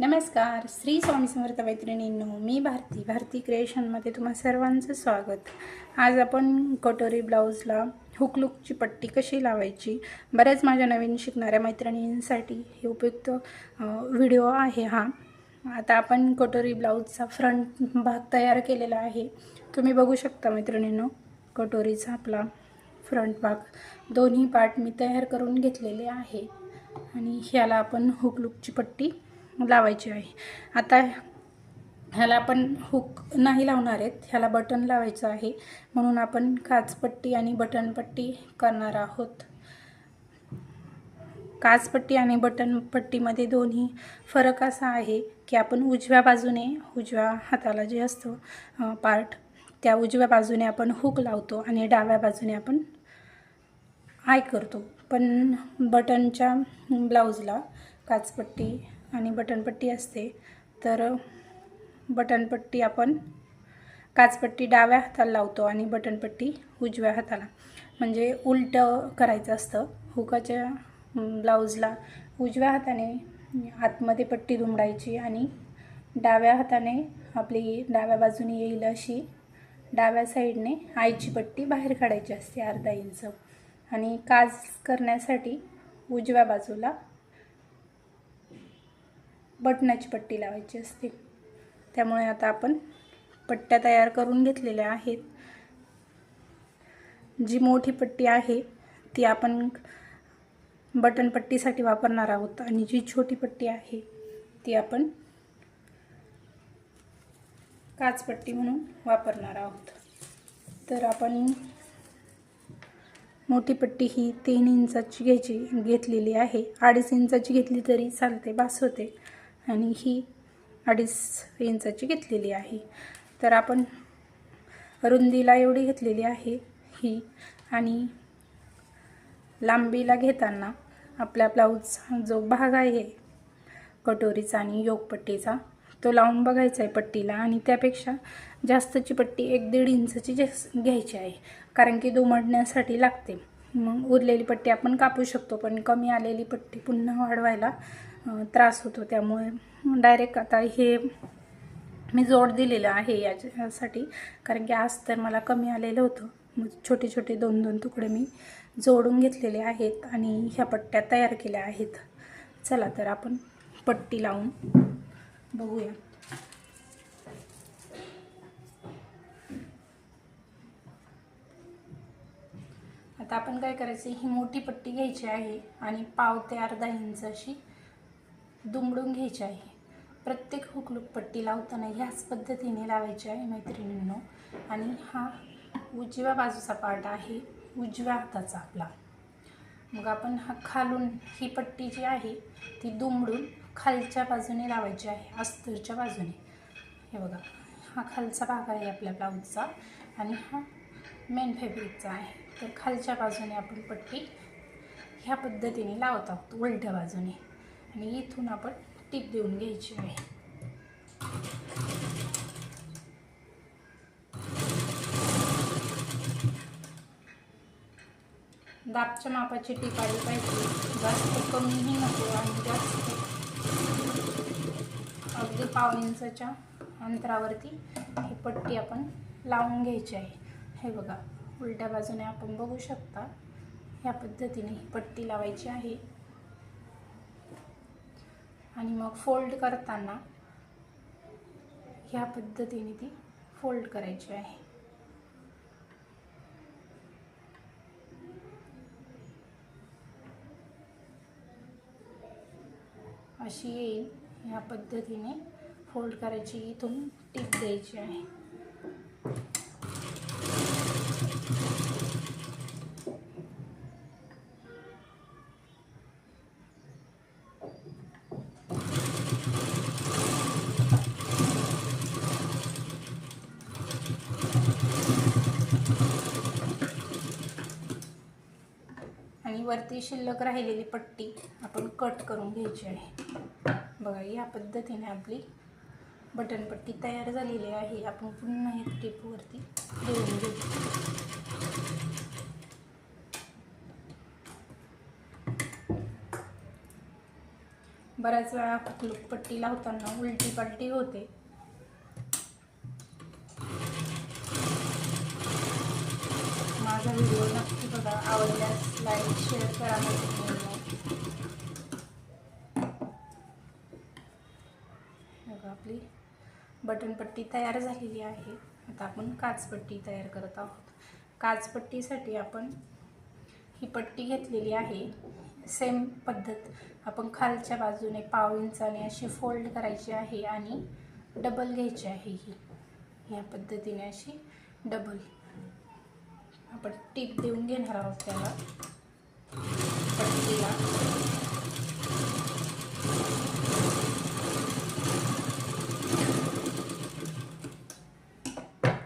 नमस्कार. श्री स्वामी समर्थ मैत्रिणींनो मी भारती भारती क्रिएशनमध्ये तुम्हा सर्वांचं स्वागत. आज आपण कटोरी ब्लाऊजला हुकलुकची पट्टी कशी लावायची बऱ्याच माझ्या नवीन शिकणाऱ्या मैत्रिणींसाठी हे उपयुक्त व्हिडिओ आहे हा. आता आपण कटोरी ब्लाऊजचा फ्रंट भाग तयार केलेला आहे. तुम्ही बघू शकता मैत्रिणींनो कटोरीचा आपला फ्रंट भाग. दोन्ही पार्ट मी तयार करून घेतलेले आहे. आणि ह्याला आपण हुकलुकची पट्टी लावायची आहे. आता ह्याला आपण हुक नाही लावणार आहेत. ह्याला बटन लावायचं आहे. म्हणून आपण काचपट्टी आणि बटनपट्टी करणार आहोत. काचपट्टी आणि बटनपट्टीमध्ये दोन्ही फरक असा आहे की आपण उजव्या बाजूने उजव्या हाताला जे असतं पार्ट त्या उजव्या बाजूने आपण हुक लावतो आणि डाव्या बाजूने आपण आय करतो. पण बटनच्या ब्लाऊजला काचपट्टी आणि बटनपट्टी असते. तर बटनपट्टी आपण काचपट्टी डाव्या हाताला लावतो आणि बटनपट्टी उजव्या हाताला. म्हणजे उलटं करायचं असतं. हुकाच्या ब्लाऊजला उजव्या हाताने आतमध्ये पट्टी दुमडायची आणि डाव्या हाताने आपली डाव्या बाजूने येईल अशी डाव्या साईडने आईची पट्टी बाहेर काढायची असते अर्धा इंच. आणि काज करण्यासाठी उजव्या बाजूला बटनाची पट्टी लावायची असते. त्यामुळे आता आपण पट्ट्या तयार करून घेतलेल्या आहेत. जी मोठी पट्टी आहे ती आपण बटन पट्टीसाठी वापरणार आहोत आणि जी छोटी पट्टी आहे ती आपण काचपट्टी म्हणून वापरणार आहोत. तर आपण मोठी पट्टी ही तीन इंचाची घ्यायची घेतलेली आहे. अडीच इंचाची घेतली तरी चालते बास होते. आणि ही अडीच इंचाची घेतलेली आहे. तर आपण रुंदीला एवढी घेतलेली आहे ही. आणि लांबीला घेताना आपल्या ब्लाऊजचा जो भाग आहे कटोरीचा आणि योगपट्टीचा तो लावून बघायचा आहे पट्टीला. आणि त्यापेक्षा जास्तची पट्टी एक दीड इंचची जास्त घ्यायची आहे कारण की दुमडण्यासाठी लागते. मग उरलेली पट्टी आपण कापू शकतो पण कमी आलेली पट्टी पुन्हा वाढवायला त्रास होतो. त्यामुळे डायरेक्ट आता हे मी जोड दिलेलं आहे याच्यासाठी कारण की आज तर मला कमी आलेलं होतं. मग छोटे छोटे दोन दोन तुकडे मी जोडून घेतलेले आहेत आणि ह्या पट्ट्या तयार केल्या आहेत. चला तर आपण पट्टी लावून बघूया. आता आपण काय करायचं? ही मोठी पट्टी घ्यायची आहे आणि पाव ते अर्धा इंच अशी दुमडून घ्यायची आहे. प्रत्येक हुकलूक पट्टी लावताना ह्याच पद्धतीने लावायची आहे मैत्रिणींनो. आणि हा उजव्या बाजूचा पार्ट आहे उजव्या हाताचा आपला. मग आपण हा खालून ही पट्टी जी आहे ती दुमडून खालच्या बाजूने लावायची आहे अस्तरच्या बाजूने. हे बघा हा खालचा भाग आहे आपल्या ब्लाऊजचा आणि हा मेन फॅब्रिकचा आहे. तर खालच्या बाजूने आपण पट्टी ह्या पद्धतीने लावत आहोत उलट्या बाजूने. आणि इथून आपण टीप देऊन घ्यायची आहे. दाबच्या मापाची टीप आली पाहिजे. जास्त कमीही नको आणि जास्त अगदी पाव इंचाच्या अंतरावरती ही पट्टी आपण लावून घ्यायची आहे. हे बघा उलट्या बाजूने आपण बघू शकता ह्या पद्धतीने ही पट्टी लावायची आहे. आणि मग फोल्ड करताना ह्या पद्धतीने ती फोल्ड करायची आहे. अशी येईल ह्या पद्धतीने फोल्ड करायची इथून टीप द्यायची आहे. वरती शिल्लक राहिलेली पट्टी आपण कट करून घ्यायची आहे. बघा या पद्धतीने आपली बटनपट्टी तयार झालेली आहे. आपण पुन्हा एक टिपवरती जोडून घेऊ. बऱ्याच वेळा पट्टी लावताना उलटी पलटी होते माझा व्हिडिओ नक्की बघा आवडल्यास लाईक शेअर करा. बघा आपली बटनपट्टी तयार झालेली आहे. आता आपण काचपट्टी तयार करत आहोत. काचपट्टीसाठी आपण ही पट्टी घेतलेली आहे. सेम पद्धत. आपण खालच्या बाजूने पाव इंचाने अशी फोल्ड करायची आहे आणि डबल घ्यायची आहे ही. या पद्धतीने अशी डबल आपण टीप देऊन घेणार आहोत त्याला. पट्टीला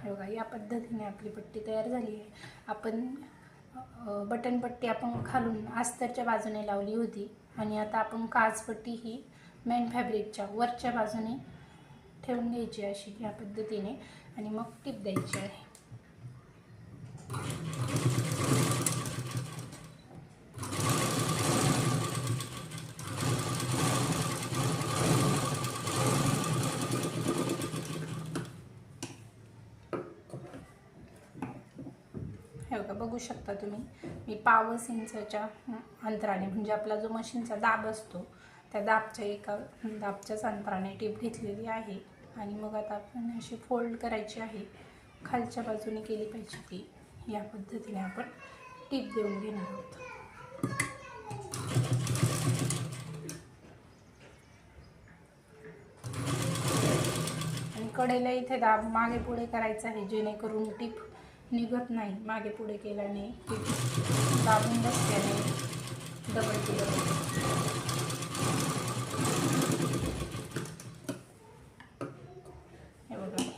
बघा या पद्धतीने आपली पट्टी तयार झाली आहे. आपण बटन पट्टी आपण खालून अस्तरच्या बाजूने लावली होती आणि आता आपण काचपट्टी ही मेन फॅब्रिकच्या वरच्या बाजूने ठेवून घ्यायची अशी या पद्धतीने आणि मग टीप द्यायची आहे. बघू शकता तुम्ही. मी पावस इंचच्या अंतराने म्हणजे आपला जो मशीनचा दाब असतो त्या दाबच्या एका दाबच्याच अंतराने टीप घेतलेली आहे. आणि मग आता आपण अशी फोल्ड करायची आहे. खालच्या बाजूने केली पाहिजे ती. या पद्धतीने आपण टीप देऊन घेणार आहोत. आणि कडेला इथे दाब मागे पुढे करायचं आहे जेणेकरून टीप निघत नाही. मागे पुढे केल्याने टीप दाबून बसल्याने डबल केलं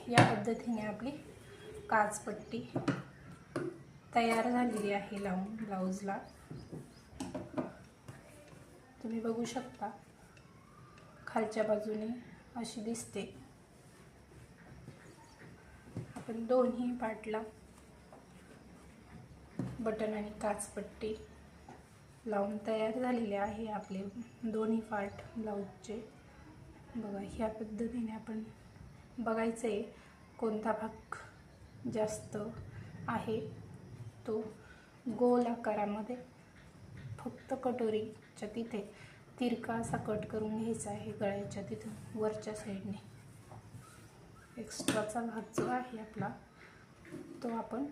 या पद्धतीने आपली काचपट्टी तयार झालेली आहे लावून ब्लाऊजला. तुम्ही बघू शकता. खालच्या बाजूने अशी दिसते. आपण दोन्ही पार्टला बटन आणि काचपट्टी लावून तयार झालेले आहे आपले दोन्ही पार्ट ब्लाऊजचे. बघा ह्या पद्धतीने आपण बघायचं आहे कोणता भाग जास्त आहे. तो गोल आकारामध्ये फक्त कटोरीच्या तिथे तिरका असा कट करून घ्यायचा आहे गळ्याच्या तिथून वरच्या साईडने. एक्स्ट्राचा भाग जो आहे आपला तो आपण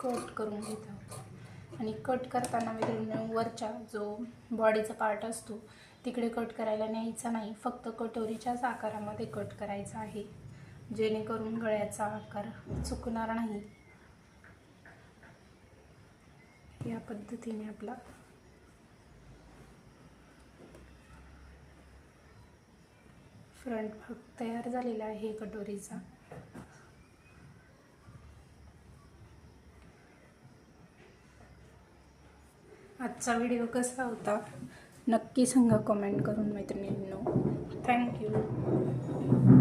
कट करून घेत आहोत. आणि कट करताना वगैरे वरच्या जो बॉडीचा पार्ट असतो तिकडे कट करायला न्यायचा नाही. फक्त कटोरीच्याच आकारामध्ये कट करायचा आहे. जेणेकरून गळ्याचा आकार चुकणार नाही. या पद्धतीने आपला फ्रंट भाग तयार झालेला आहे कटोरीचा आजचा व्हिडिओ कसा होता? नक्की सांगा कमेंट करून मैत्रिणींनो. थँक्यू